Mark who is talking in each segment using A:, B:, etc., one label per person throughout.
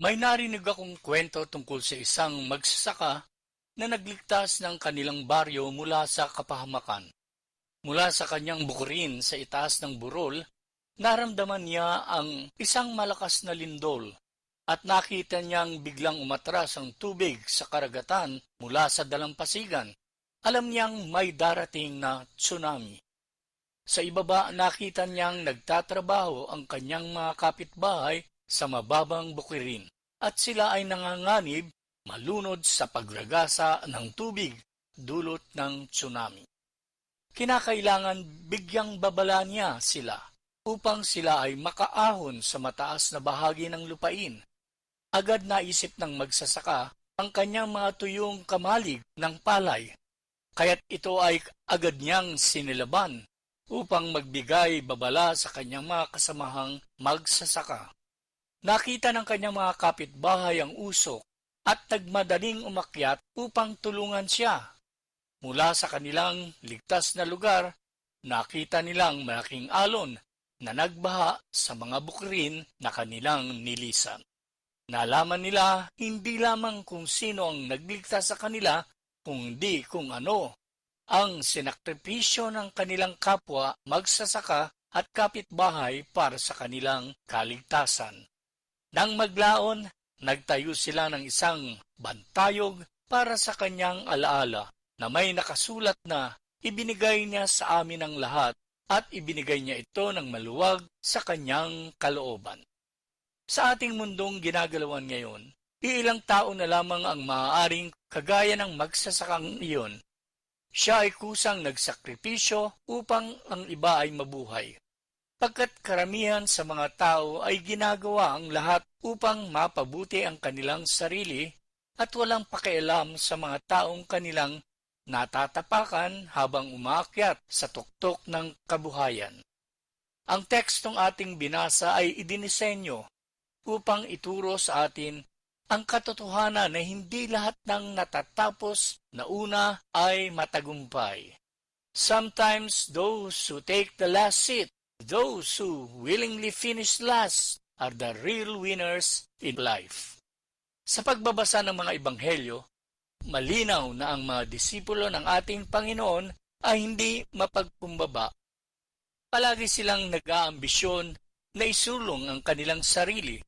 A: May narinig akong kwento tungkol sa isang magsasaka na nagligtas ng kanilang baryo mula sa kapahamakan. Mula sa kanyang bukurin sa itaas ng burol, naramdaman niya ang isang malakas na lindol at nakita niyang biglang umatras ang tubig sa karagatan mula sa dalampasigan. Alam niyang may darating na tsunami. Sa ibaba nakita niyang nagtatrabaho ang kanyang mga kapitbahay sa mababang bukirin at sila ay nanganganib malunod sa pagragasa ng tubig dulot ng tsunami. Kinakailangan bigyang babala niya sila upang sila ay makaahon sa mataas na bahagi ng lupain. Agad naisip ng magsasaka ang kanyang mga tuyong kamalig ng palay, kaya't ito ay agad niyang sinilaban upang magbigay babala sa kanyang mga kasamahang magsasaka. Nakita ng kanyang mga kapitbahay ang usok at nagmadaling umakyat upang tulungan siya. Mula sa kanilang ligtas na lugar, nakita nilang malaking alon na nagbaha sa mga bukrin na kanilang nilisan. Nalaman nila hindi lamang kung sino ang nagligtas sa kanila, kundi kung ano ang sinakripisyo ng kanilang kapwa magsasaka at kapitbahay para sa kanilang kaligtasan. Nang maglaon, nagtayo sila ng isang bantayog para sa kanyang alaala na may nakasulat na ibinigay niya sa amin ang lahat at ibinigay niya ito ng maluwag sa kanyang kalooban. Sa ating mundong ginagalawan ngayon, iilang tao na lamang ang maaaring kagaya ng magsasakang iyon. Siya ay kusang nagsakripisyo upang ang iba ay mabuhay pagkat karamihan sa mga tao ay ginagawa ang lahat upang mapabuti ang kanilang sarili at walang pakialam sa mga taong kanilang natatapakan habang umaakyat sa tuktok ng kabuhayan. Ang tekstong ating binasa ay idinisenyo upang ituro sa atin ang katotohanan na hindi lahat ng natatapos na una ay matagumpay. Sometimes those who take the last seat Those who willingly finish last are the real winners in life. Sa pagbabasa ng mga ebanghelyo, malinaw na ang mga disipulo ng ating Panginoon ay hindi mapagkumbaba. Palagi silang nag-aambisyon na isulong ang kanilang sarili.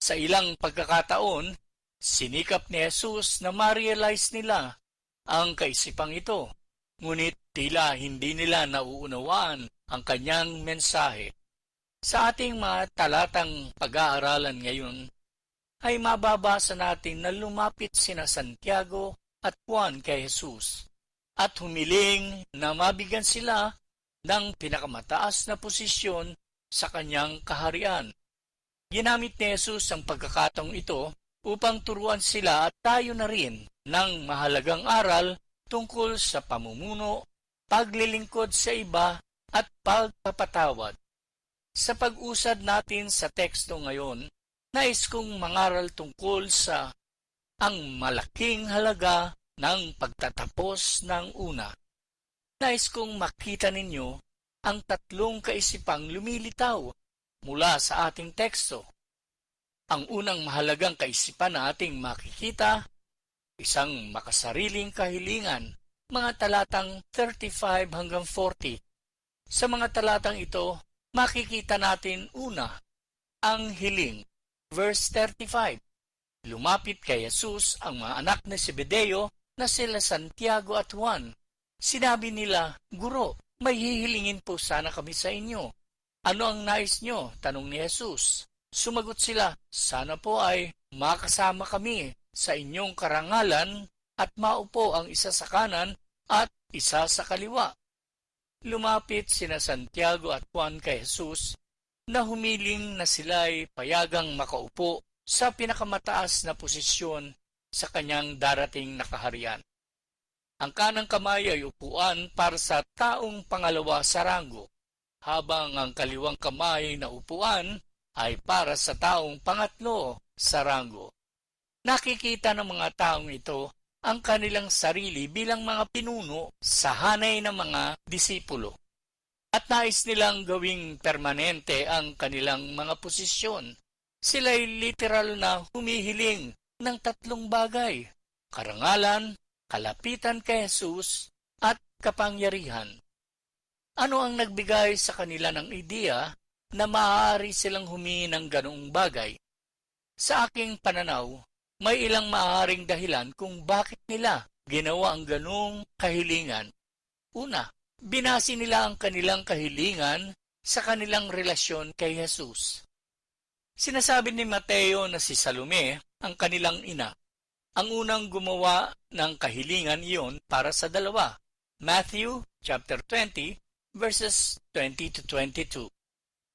A: Sa ilang pagkakataon, sinikap ni Jesus na ma-realize nila ang kaisipang ito. Ngunit tila hindi nila nauunawaan ang kanyang mensahe. Sa ating mga talatang pag-aaralan ngayon, ay mababasa natin na lumapit sina Santiago at Juan kay Jesus at humiling na mabigyan sila ng pinakamataas na posisyon sa kanyang kaharian. Ginamit ni Jesus ang pagkakatong ito upang turuan sila at tayo na rin ng mahalagang aral tungkol sa pamumuno, paglilingkod sa iba at pagpapatawad. Sa pag-usad natin sa teksto ngayon, nais kong mangaral tungkol sa ang malaking halaga ng pagtatapos ng una. Nais kong makita ninyo ang tatlong kaisipang lumilitaw mula sa ating teksto. Ang unang mahalagang kaisipan na ating makikita, isang makasariling kahilingan, mga talatang 35 hanggang 40 sa mga talatang ito, makikita natin una, ang hiling. Verse 35. Lumapit kay Jesus ang mga anak ni Zebedeo na sila Santiago at Juan. Sinabi nila, Guro, may hihilingin po sana kami sa inyo. Ano ang nais nyo? Tanong ni Jesus. Sumagot sila, sana po ay makasama kami sa inyong karangalan at maupo ang isa sa kanan at isa sa kaliwa lumapit sina Santiago at Juan kay Jesus na humiling na sila'y payagang makaupo sa pinakamataas na posisyon sa kanyang darating na kaharian. Ang kanang kamay ay upuan para sa taong pangalawa sa ranggo, habang ang kaliwang kamay na upuan ay para sa taong pangatlo sa ranggo. Nakikita ng mga taong ito ang kanilang sarili bilang mga pinuno sa hanay ng mga disipulo. At nais nilang gawing permanente ang kanilang mga posisyon Sila'y literal na humihiling ng tatlong bagay, karangalan, kalapitan kay Jesus, at kapangyarihan. Ano ang nagbigay sa kanila ng ideya na maaari silang humingi ng ganoong bagay? Sa aking pananaw, may ilang maaaring dahilan kung bakit nila ginawa ang ganong kahilingan. Una, binasi nila ang kanilang kahilingan sa kanilang relasyon kay Jesus. Sinasabi ni Mateo na si Salome ang kanilang ina. Ang unang gumawa ng kahilingan iyon para sa dalawa. Matthew chapter 20 verses 20 to 22.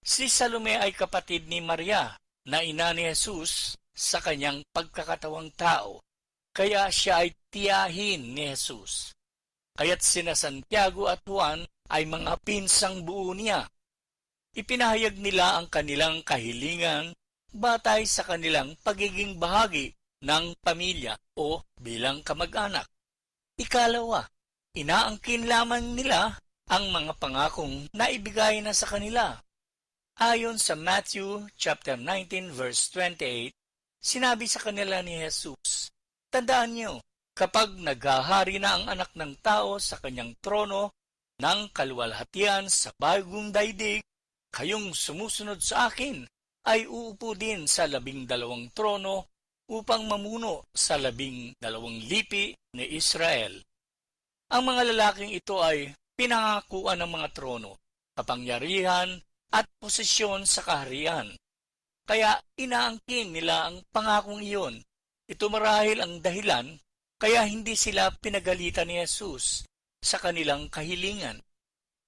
A: Si Salome ay kapatid ni Maria na ina ni Jesus sa kanyang pagkakatawang tao. Kaya siya ay tiyahin ni Jesus. Kaya't sina Santiago at Juan ay mga pinsang buo niya. Ipinahayag nila ang kanilang kahilingan batay sa kanilang pagiging bahagi ng pamilya o bilang kamag-anak. Ikalawa, inaangkin lamang nila ang mga pangakong naibigay na sa kanila. Ayon sa Matthew chapter 19 verse 28, sinabi sa kanila ni Jesus, Tandaan niyo, kapag naghahari na ang anak ng tao sa kanyang trono ng kaluwalhatian sa bagong daigdig, kayong sumusunod sa akin ay uupo din sa labing dalawang trono upang mamuno sa labing dalawang lipi ni Israel. Ang mga lalaking ito ay pinangakuan ng mga trono, kapangyarihan at posisyon sa kaharian. Kaya inaangkin nila ang pangakong iyon. Ito marahil ang dahilan kaya hindi sila pinagalitan ni Jesus sa kanilang kahilingan.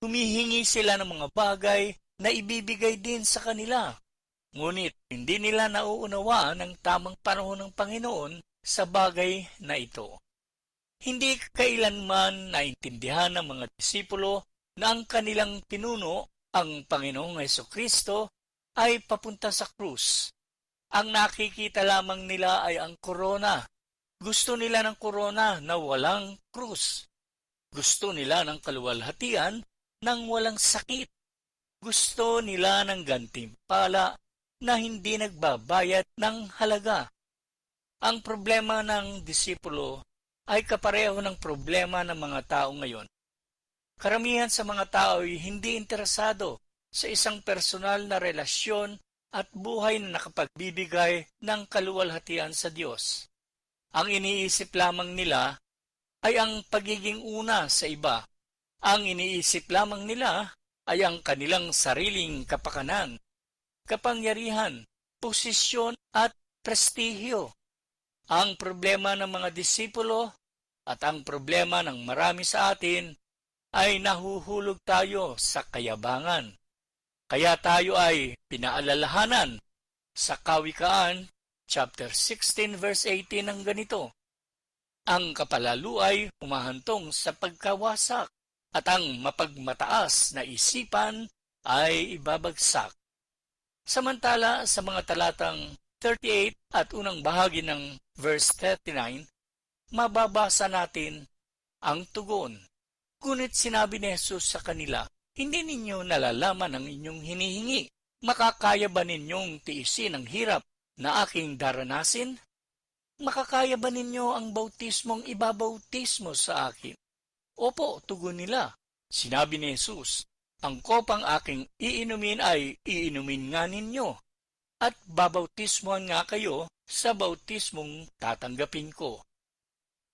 A: Humihingi sila ng mga bagay na ibibigay din sa kanila. Ngunit hindi nila nauunawaan ang tamang panahon ng Panginoon sa bagay na ito. Hindi kailanman naintindihan ng mga disipulo na ang kanilang pinuno, ang Panginoong Heso Kristo, ay papunta sa krus. Ang nakikita lamang nila ay ang korona. Gusto nila ng korona na walang krus. Gusto nila ng kaluwalhatian ng walang sakit. Gusto nila ng gantimpala na hindi nagbabayad ng halaga. Ang problema ng disipulo ay kapareho ng problema ng mga tao ngayon. Karamihan sa mga tao ay hindi interesado sa isang personal na relasyon at buhay na nakapagbibigay ng kaluwalhatian sa Diyos. Ang iniisip lamang nila ay ang pagiging una sa iba. Ang iniisip lamang nila ay ang kanilang sariling kapakanan, kapangyarihan, posisyon at prestihyo. Ang problema ng mga disipulo at ang problema ng marami sa atin ay nahuhulog tayo sa kayabangan. Kaya tayo ay pinaalalahanan sa Kawikaan chapter 16 verse 18 ng ganito. Ang kapalalo ay humahantong sa pagkawasak at ang mapagmataas na isipan ay ibabagsak. Samantala sa mga talatang 38 at unang bahagi ng verse 39, mababasa natin ang tugon. Ngunit sinabi ni Jesus sa kanila, hindi ninyo nalalaman ang inyong hinihingi. Makakaya ba ninyong tiisin ang hirap na aking daranasin? Makakaya ba ninyo ang bautismong ibabautismo sa akin? Opo, tugon nila. Sinabi ni Jesus, ang kopang aking iinumin ay iinumin nga ninyo, at babautismohan nga kayo sa bautismong tatanggapin ko.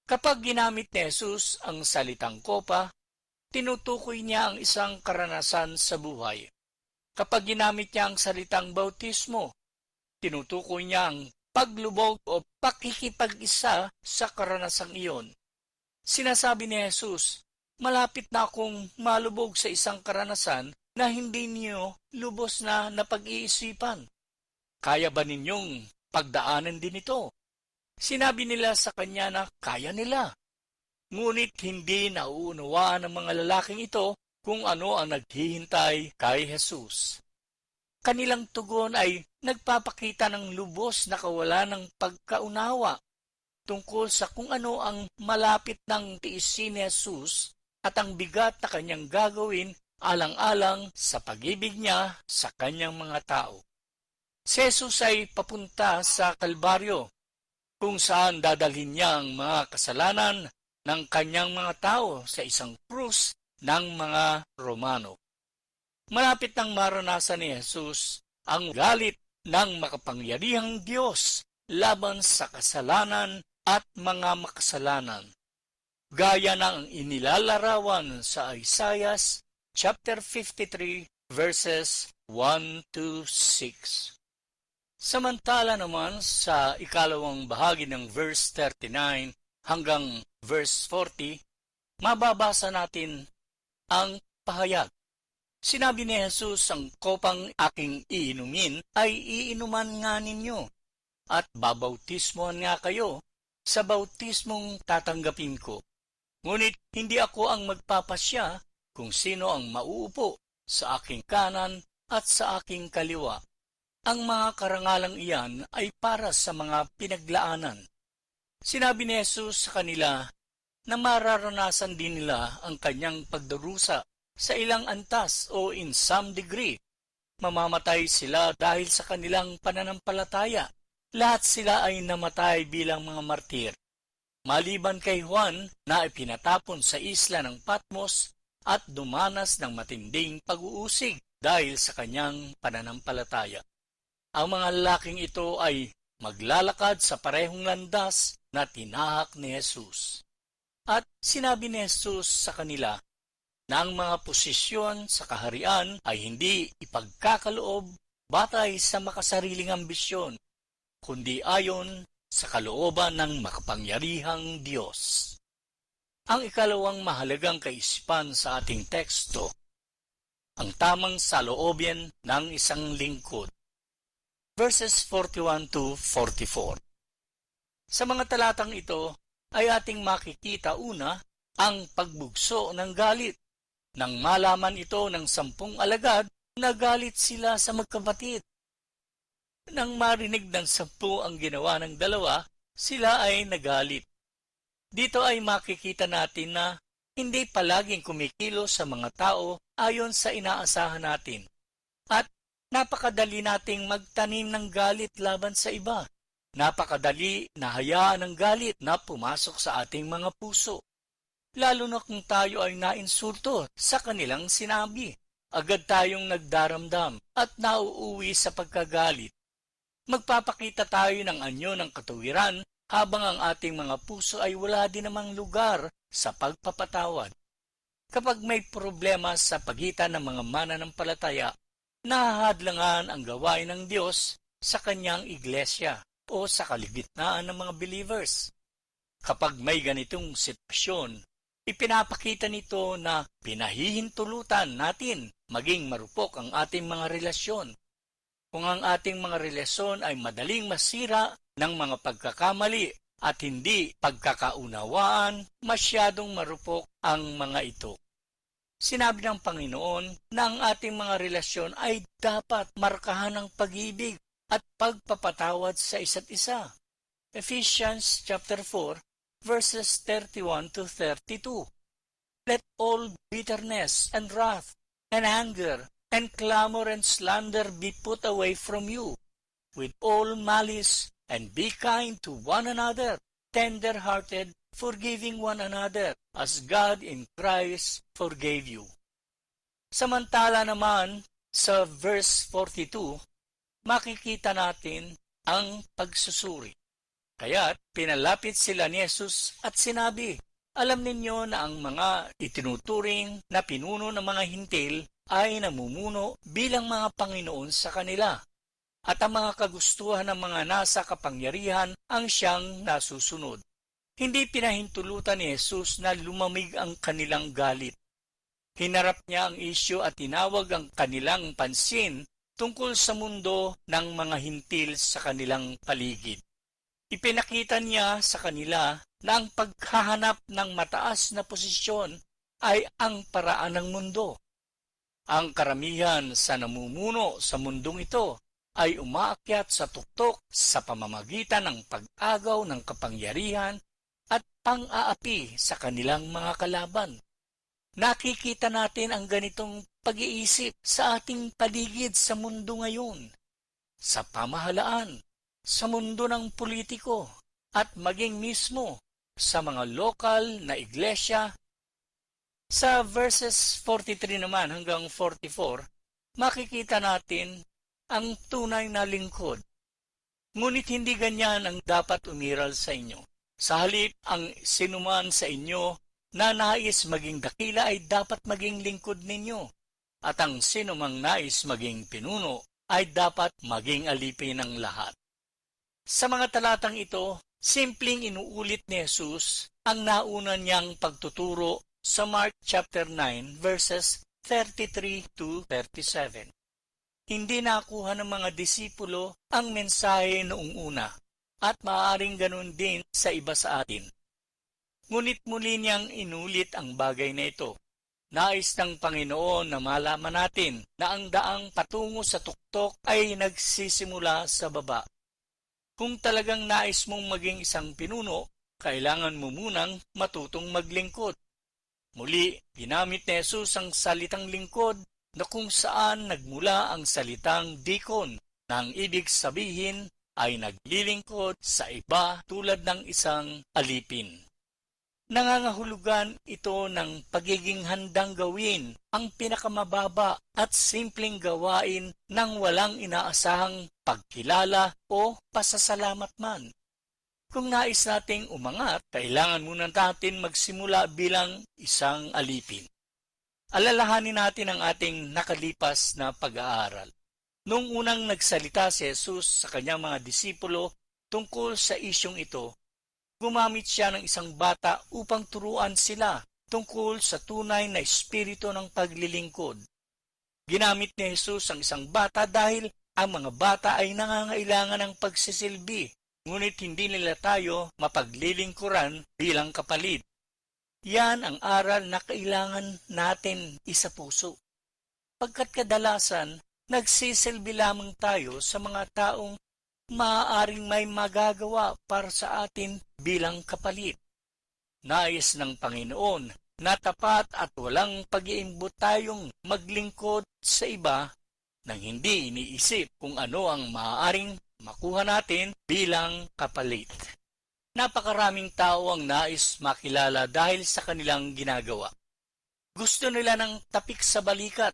A: Kapag ginamit ni Jesus ang salitang kopa, tinutukoy niya ang isang karanasan sa buhay. Kapag ginamit niya ang salitang bautismo, tinutukoy niya ang paglubog o pakikipag-isa sa karanasang iyon. Sinasabi ni Jesus, malapit na akong malubog sa isang karanasan na hindi niyo lubos na napag-iisipan. Kaya ba ninyong pagdaanan din ito? Sinabi nila sa kanya na kaya nila. Ngunit hindi nauunawaan ng mga lalaking ito kung ano ang naghihintay kay Jesus. Kanilang tugon ay nagpapakita ng lubos na kawalan ng pagkaunawa tungkol sa kung ano ang malapit ng tiisin ni Jesus at ang bigat na kanyang gagawin alang-alang sa pag-ibig niya sa kanyang mga tao. Si Jesus ay papunta sa Kalbaryo, kung saan dadalhin niya ang mga kasalanan ng kanyang mga tao sa isang krus ng mga Romano. Malapit nang maranasan ni Jesus ang galit ng makapangyarihang Diyos laban sa kasalanan at mga makasalanan. Gaya ng inilalarawan sa Isaiah chapter 53 verses 1 to 6. Samantala naman sa ikalawang bahagi ng verse 39 hanggang verse 40, mababasa natin ang pahayag. Sinabi ni Jesus, ang kopang aking iinumin ay iinuman nga ninyo at babautismohan nga kayo sa bautismong tatanggapin ko. Ngunit hindi ako ang magpapasya kung sino ang mauupo sa aking kanan at sa aking kaliwa. Ang mga karangalang iyan ay para sa mga pinaglaanan. Sinabi ni Jesus sa kanila na mararanasan din nila ang kanyang pagdarusa sa ilang antas o in some degree. Mamamatay sila dahil sa kanilang pananampalataya. Lahat sila ay namatay bilang mga martir. Maliban kay Juan na ipinatapon sa isla ng Patmos at dumanas ng matinding pag-uusig dahil sa kanyang pananampalataya. Ang mga lalaking ito ay maglalakad sa parehong landas na tinahak ni Jesus. At sinabi ni Jesus sa kanila na ang mga posisyon sa kaharian ay hindi ipagkakaloob batay sa makasariling ambisyon, kundi ayon sa kalooban ng makapangyarihang Diyos. Ang ikalawang mahalagang kaisipan sa ating teksto, ang tamang saloobin ng isang lingkod. Verses 41 to 44 Sa mga talatang ito ay ating makikita una ang pagbugso ng galit. Nang malaman ito ng sampung alagad, nagalit sila sa magkapatid. Nang marinig ng sampu ang ginawa ng dalawa, sila ay nagalit. Dito ay makikita natin na hindi palaging kumikilo sa mga tao ayon sa inaasahan natin. At napakadali nating magtanim ng galit laban sa iba. Napakadali na hayaan ng galit na pumasok sa ating mga puso. Lalo na kung tayo ay nainsulto sa kanilang sinabi. Agad tayong nagdaramdam at nauuwi sa pagkagalit. Magpapakita tayo ng anyo ng katuwiran habang ang ating mga puso ay wala din namang lugar sa pagpapatawad. Kapag may problema sa pagitan ng mga mananampalataya, nahahadlangan ang gawain ng Diyos sa kanyang iglesia o sa kaligitnaan ng mga believers. Kapag may ganitong sitwasyon, ipinapakita nito na pinahihintulutan natin maging marupok ang ating mga relasyon. Kung ang ating mga relasyon ay madaling masira ng mga pagkakamali at hindi pagkakaunawaan, masyadong marupok ang mga ito. Sinabi ng Panginoon na ang ating mga relasyon ay dapat markahan ng pag-ibig at pagpapatawad sa isa't isa. Ephesians chapter 4 verses 31 to 32. Let all bitterness and wrath and anger and clamor and slander be put away from you with all malice and be kind to one another, tender-hearted, forgiving one another as God in Christ forgave you. Samantala naman sa verse 42, makikita natin ang pagsusuri. Kaya't pinalapit sila ni Jesus at sinabi, Alam ninyo na ang mga itinuturing na pinuno ng mga hintil ay namumuno bilang mga Panginoon sa kanila. At ang mga kagustuhan ng mga nasa kapangyarihan ang siyang nasusunod. Hindi pinahintulutan ni Jesus na lumamig ang kanilang galit. Hinarap niya ang isyo at tinawag ang kanilang pansin tungkol sa mundo ng mga hintil sa kanilang paligid. Ipinakita niya sa kanila na ang paghahanap ng mataas na posisyon ay ang paraan ng mundo. Ang karamihan sa namumuno sa mundong ito ay umaakyat sa tuktok sa pamamagitan ng pag-agaw ng kapangyarihan at pang-aapi sa kanilang mga kalaban. Nakikita natin ang ganitong pag-iisip sa ating paligid sa mundo ngayon. sa pamahalaan, sa mundo ng politiko, at maging mismo sa mga lokal na iglesia. Sa verses 43 naman hanggang 44, makikita natin ang tunay na lingkod. Ngunit hindi ganyan ang dapat umiral sa inyo. Sa halip, ang sinuman sa inyo na nais maging dakila ay dapat maging lingkod ninyo. At ang sinumang nais maging pinuno ay dapat maging alipin ng lahat. Sa mga talatang ito, simpleng inuulit ni Jesus ang nauna niyang pagtuturo sa Mark chapter 9 verses 33 to 37 hindi nakuha ng mga disipulo ang mensahe noong una at maaaring ganun din sa iba sa atin. Ngunit muli niyang inulit ang bagay na ito. Nais ng Panginoon na malaman natin na ang daang patungo sa tuktok ay nagsisimula sa baba. Kung talagang nais mong maging isang pinuno, kailangan mo munang matutong maglingkod. Muli, ginamit ni Jesus ang salitang lingkod na kung saan nagmula ang salitang dikon na ang ibig sabihin ay naglilingkod sa iba tulad ng isang alipin. Nangangahulugan ito ng pagiging handang gawin ang pinakamababa at simpleng gawain ng walang inaasahang pagkilala o pasasalamat man. Kung nais nating umangat, kailangan muna natin magsimula bilang isang alipin alalahanin natin ang ating nakalipas na pag-aaral. Noong unang nagsalita si Jesus sa kanyang mga disipulo tungkol sa isyong ito, gumamit siya ng isang bata upang turuan sila tungkol sa tunay na espiritu ng paglilingkod. Ginamit ni Jesus ang isang bata dahil ang mga bata ay nangangailangan ng pagsisilbi, ngunit hindi nila tayo mapaglilingkuran bilang kapalit. Yan ang aral na kailangan natin isa puso. Pagkat kadalasan, nagsisilbi lamang tayo sa mga taong maaaring may magagawa para sa atin bilang kapalit. Nais ng Panginoon na tapat at walang pag-iimbot tayong maglingkod sa iba nang hindi iniisip kung ano ang maaaring makuha natin bilang kapalit. Napakaraming tao ang nais makilala dahil sa kanilang ginagawa. Gusto nila ng tapik sa balikat.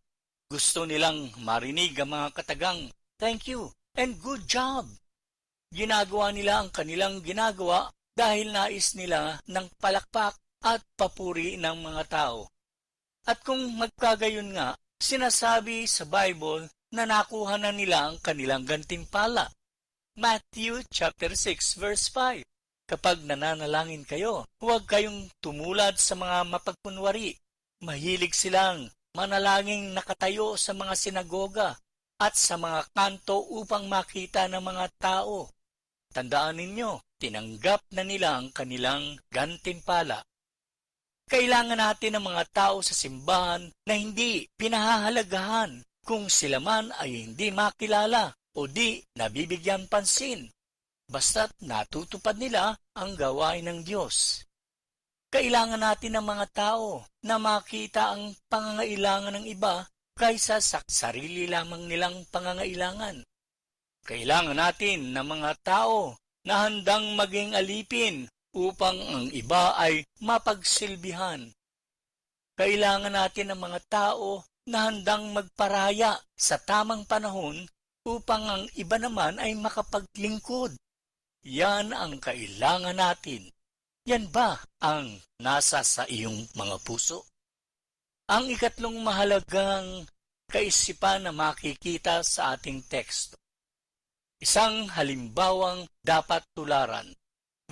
A: Gusto nilang marinig ang mga katagang, thank you and good job. Ginagawa nila ang kanilang ginagawa dahil nais nila ng palakpak at papuri ng mga tao. At kung magkagayon nga, sinasabi sa Bible na nakuha na nila ang kanilang gantimpala. Matthew chapter 6 verse 5 Kapag nananalangin kayo, huwag kayong tumulad sa mga mapagpunwari. Mahilig silang manalangin nakatayo sa mga sinagoga at sa mga kanto upang makita ng mga tao. Tandaan ninyo, tinanggap na nila ang kanilang gantimpala. Kailangan natin ng mga tao sa simbahan na hindi pinahahalagahan kung sila man ay hindi makilala o di nabibigyan pansin basta't natutupad nila ang gawain ng Diyos. Kailangan natin ng mga tao na makita ang pangangailangan ng iba kaysa sa sarili lamang nilang pangangailangan. Kailangan natin ng mga tao na handang maging alipin upang ang iba ay mapagsilbihan. Kailangan natin ng mga tao na handang magparaya sa tamang panahon upang ang iba naman ay makapaglingkod. Yan ang kailangan natin. Yan ba ang nasa sa iyong mga puso? Ang ikatlong mahalagang kaisipan na makikita sa ating teksto. Isang halimbawang dapat tularan.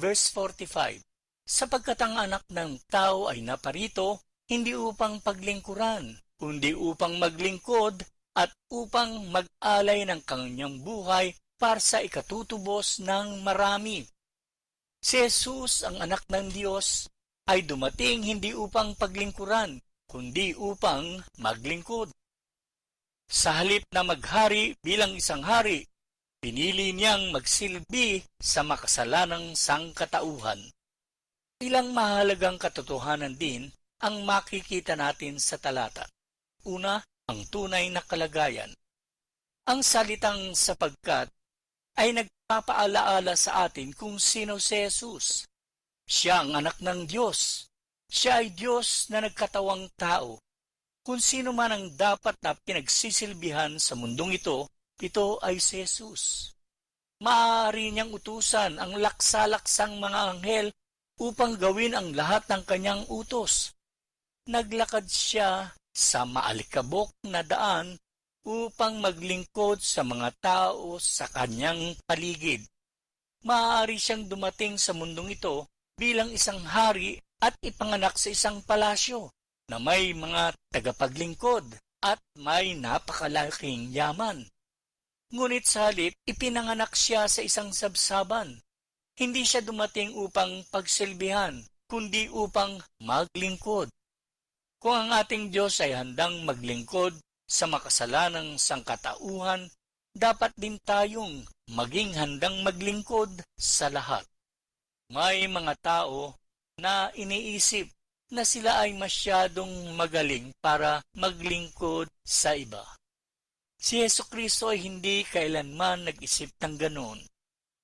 A: Verse 45 Sapagkat ang anak ng tao ay naparito, hindi upang paglingkuran, kundi upang maglingkod at upang mag-alay ng kanyang buhay para sa ikatutubos ng marami. Si Jesus, ang anak ng Diyos, ay dumating hindi upang paglingkuran, kundi upang maglingkod. Sa halip na maghari bilang isang hari, pinili niyang magsilbi sa makasalanang sangkatauhan. Ilang mahalagang katotohanan din ang makikita natin sa talata. Una, ang tunay na kalagayan. Ang salitang sapagkat ay nagpapaalaala sa atin kung sino si Jesus. Siya ang anak ng Diyos. Siya ay Diyos na nagkatawang tao. Kung sino man ang dapat na pinagsisilbihan sa mundong ito, ito ay si Jesus. Maaari niyang utusan ang laksalaksang mga anghel upang gawin ang lahat ng kanyang utos. Naglakad siya sa maalikabok na daan upang maglingkod sa mga tao sa kanyang paligid. Maaari siyang dumating sa mundong ito bilang isang hari at ipanganak sa isang palasyo na may mga tagapaglingkod at may napakalaking yaman. Ngunit sa halip, ipinanganak siya sa isang sabsaban. Hindi siya dumating upang pagsilbihan, kundi upang maglingkod. Kung ang ating Diyos ay handang maglingkod sa makasalanang sangkatauhan, dapat din tayong maging handang maglingkod sa lahat. May mga tao na iniisip na sila ay masyadong magaling para maglingkod sa iba. Si Yeso Kristo ay hindi kailanman nag-isip ng ganon.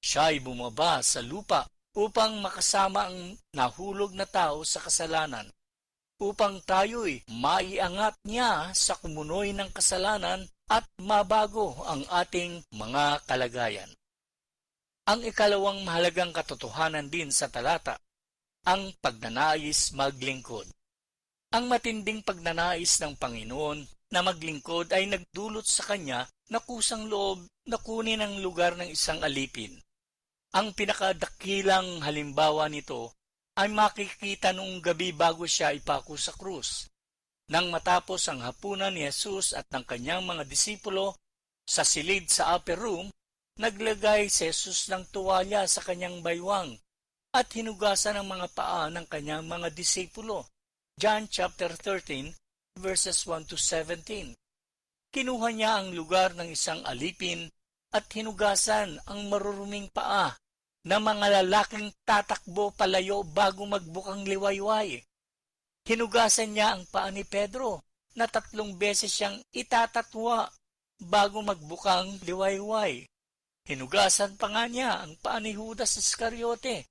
A: Siya ay bumaba sa lupa upang makasama ang nahulog na tao sa kasalanan, upang tayo'y maiangat niya sa kumunoy ng kasalanan at mabago ang ating mga kalagayan. Ang ikalawang mahalagang katotohanan din sa talata, ang pagnanais maglingkod. Ang matinding pagnanais ng Panginoon na maglingkod ay nagdulot sa kanya na kusang loob na kunin ang lugar ng isang alipin. Ang pinakadakilang halimbawa nito ay makikita noong gabi bago siya ipako sa krus. Nang matapos ang hapunan ni Jesus at ng kanyang mga disipulo sa silid sa upper room, naglagay si Jesus ng tuwalya sa kanyang baywang at hinugasan ang mga paa ng kanyang mga disipulo. John chapter 13 verses 1 to 17. Kinuha niya ang lugar ng isang alipin at hinugasan ang maruruming paa na mga lalaking tatakbo palayo bago magbukang liwayway. Hinugasan niya ang paa ni Pedro na tatlong beses siyang itatatwa bago magbukang liwayway. Hinugasan pa nga niya ang paa ni Judas Iscariote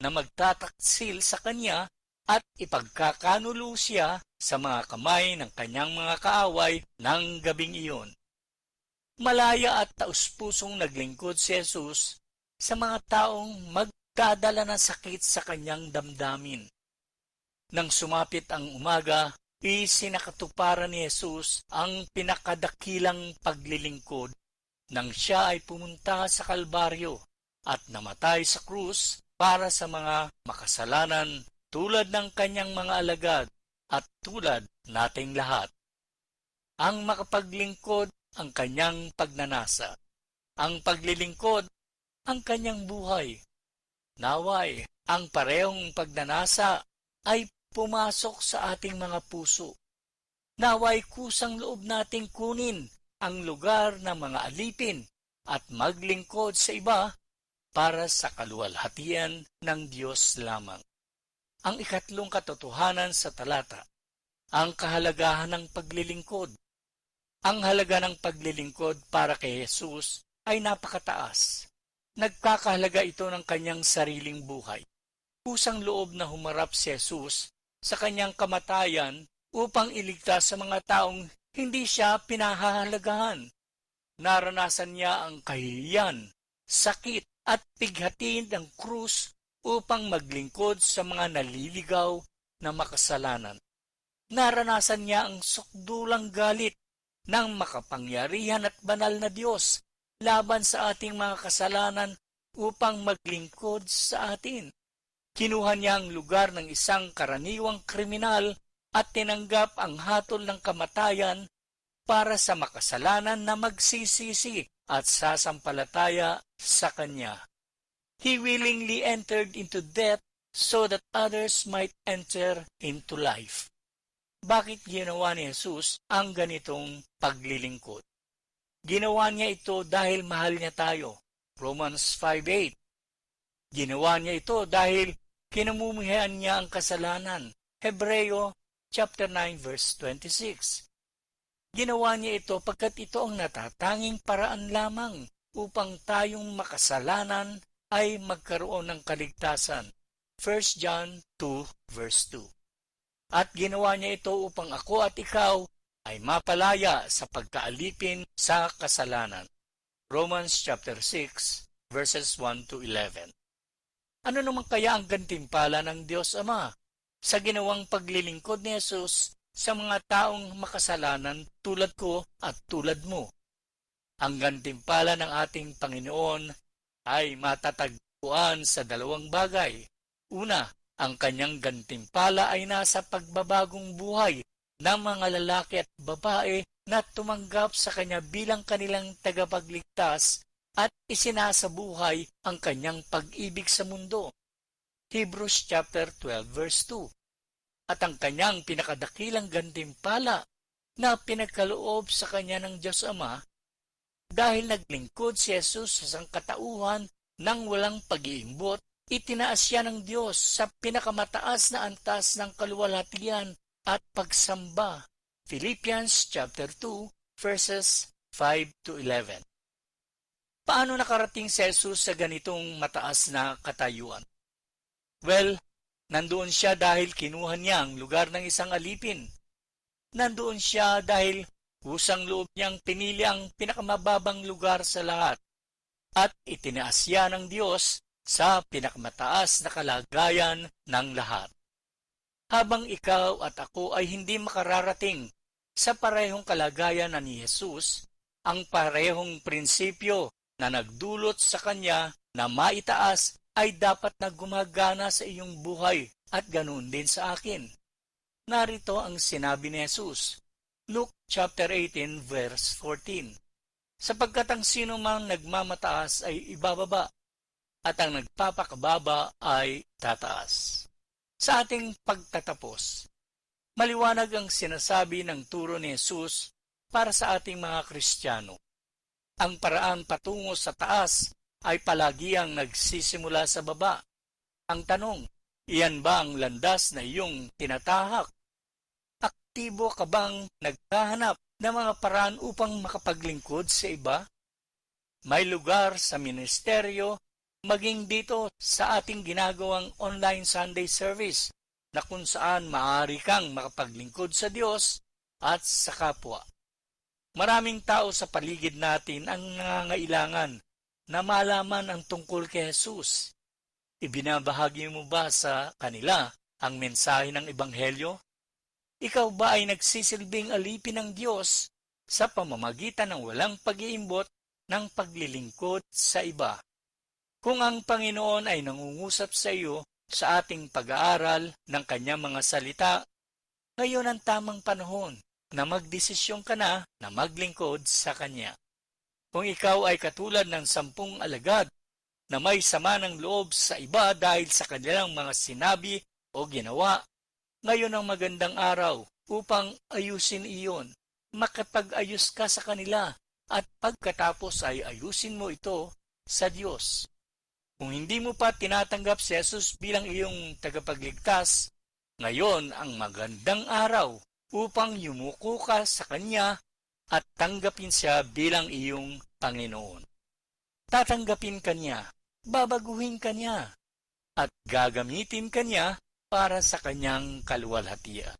A: na magtataksil sa kanya at ipagkakanulo siya sa mga kamay ng kanyang mga kaaway ng gabing iyon. Malaya at taus-pusong naglingkod si Jesus sa mga taong magdadala ng sakit sa kanyang damdamin. Nang sumapit ang umaga, isinakatuparan ni Jesus ang pinakadakilang paglilingkod nang siya ay pumunta sa Kalbaryo at namatay sa krus para sa mga makasalanan tulad ng kanyang mga alagad at tulad nating lahat. Ang makapaglingkod ang kanyang pagnanasa. Ang paglilingkod ang kanyang buhay. Naway, ang parehong pagnanasa ay pumasok sa ating mga puso. Naway kusang loob nating kunin ang lugar ng mga alipin at maglingkod sa iba para sa kaluwalhatian ng Diyos lamang. Ang ikatlong katotohanan sa talata, ang kahalagahan ng paglilingkod. Ang halaga ng paglilingkod para kay Jesus ay napakataas. Nagkakahalaga ito ng kanyang sariling buhay. Pusang loob na humarap si Jesus sa kanyang kamatayan upang iligtas sa mga taong hindi siya pinahahalagahan. Naranasan niya ang kahihiyan, sakit at pighati ng krus upang maglingkod sa mga naliligaw na makasalanan. Naranasan niya ang sukdulang galit ng makapangyarihan at banal na Diyos laban sa ating mga kasalanan upang maglingkod sa atin. Kinuha niya ang lugar ng isang karaniwang kriminal at tinanggap ang hatol ng kamatayan para sa makasalanan na magsisisi at sasampalataya sa Kanya. He willingly entered into death so that others might enter into life. Bakit ginawa ni Jesus ang ganitong paglilingkod? Ginawa niya ito dahil mahal niya tayo. Romans 5.8 Ginawa niya ito dahil kinamumuhian niya ang kasalanan. Hebreo chapter 9 verse 26 Ginawa niya ito pagkat ito ang natatanging paraan lamang upang tayong makasalanan ay magkaroon ng kaligtasan. 1 John 2 verse 2 At ginawa niya ito upang ako at ikaw ay mapalaya sa pagkaalipin sa kasalanan. Romans chapter 6 verses 1 to 11 Ano naman kaya ang gantimpala ng Diyos Ama sa ginawang paglilingkod ni Jesus sa mga taong makasalanan tulad ko at tulad mo? Ang gantimpala ng ating Panginoon ay matatagpuan sa dalawang bagay. Una, ang kanyang gantimpala ay nasa pagbabagong buhay ng mga lalaki at babae na tumanggap sa kanya bilang kanilang tagapagligtas at isinasabuhay ang kanyang pag-ibig sa mundo. Hebrews chapter 12 verse 2 At ang kanyang pinakadakilang gantimpala na pinagkaloob sa kanya ng Diyos Ama dahil naglingkod si Jesus sa sangkatauhan ng walang pag-iimbot, itinaas siya ng Diyos sa pinakamataas na antas ng kaluwalhatian at pagsamba. Philippians chapter 2 verses 5 to 11. Paano nakarating si Jesus sa ganitong mataas na katayuan? Well, nandoon siya dahil kinuha niya ang lugar ng isang alipin. Nandoon siya dahil Kusang loob niyang pinili ang pinakamababang lugar sa lahat at itinaas siya ng Diyos sa pinakamataas na kalagayan ng lahat. Habang ikaw at ako ay hindi makararating sa parehong kalagayan ni Jesus, ang parehong prinsipyo na nagdulot sa Kanya na maitaas ay dapat na gumagana sa iyong buhay at ganoon din sa akin. Narito ang sinabi ni Jesus, Luke chapter 18 verse 14. Sapagkat ang sino mang nagmamataas ay ibababa at ang nagpapakababa ay tataas. Sa ating pagtatapos, maliwanag ang sinasabi ng turo ni Jesus para sa ating mga Kristiyano. Ang paraan patungo sa taas ay palagi ang nagsisimula sa baba. Ang tanong, iyan ba ang landas na iyong tinatahak aktibo ka bang naghahanap ng mga paraan upang makapaglingkod sa iba? May lugar sa ministeryo, maging dito sa ating ginagawang online Sunday service na kung saan maaari kang makapaglingkod sa Diyos at sa kapwa. Maraming tao sa paligid natin ang nangangailangan na malaman ang tungkol kay Jesus. Ibinabahagi mo ba sa kanila ang mensahe ng Ebanghelyo? Ikaw ba ay nagsisilbing alipin ng Diyos sa pamamagitan ng walang pag-iimbot ng paglilingkod sa iba? Kung ang Panginoon ay nangungusap sa iyo sa ating pag-aaral ng kanyang mga salita, ngayon ang tamang panahon na magdesisyon ka na na maglingkod sa Kanya. Kung ikaw ay katulad ng sampung alagad na may sama ng loob sa iba dahil sa kanilang mga sinabi o ginawa, ngayon ang magandang araw upang ayusin iyon. Makapag-ayos ka sa kanila at pagkatapos ay ayusin mo ito sa Diyos. Kung hindi mo pa tinatanggap si Jesus bilang iyong tagapagligtas, ngayon ang magandang araw upang yumuko ka sa Kanya at tanggapin siya bilang iyong Panginoon. Tatanggapin Kanya, babaguhin Kanya, at gagamitin Kanya para sa kanyang kaluwalhatian.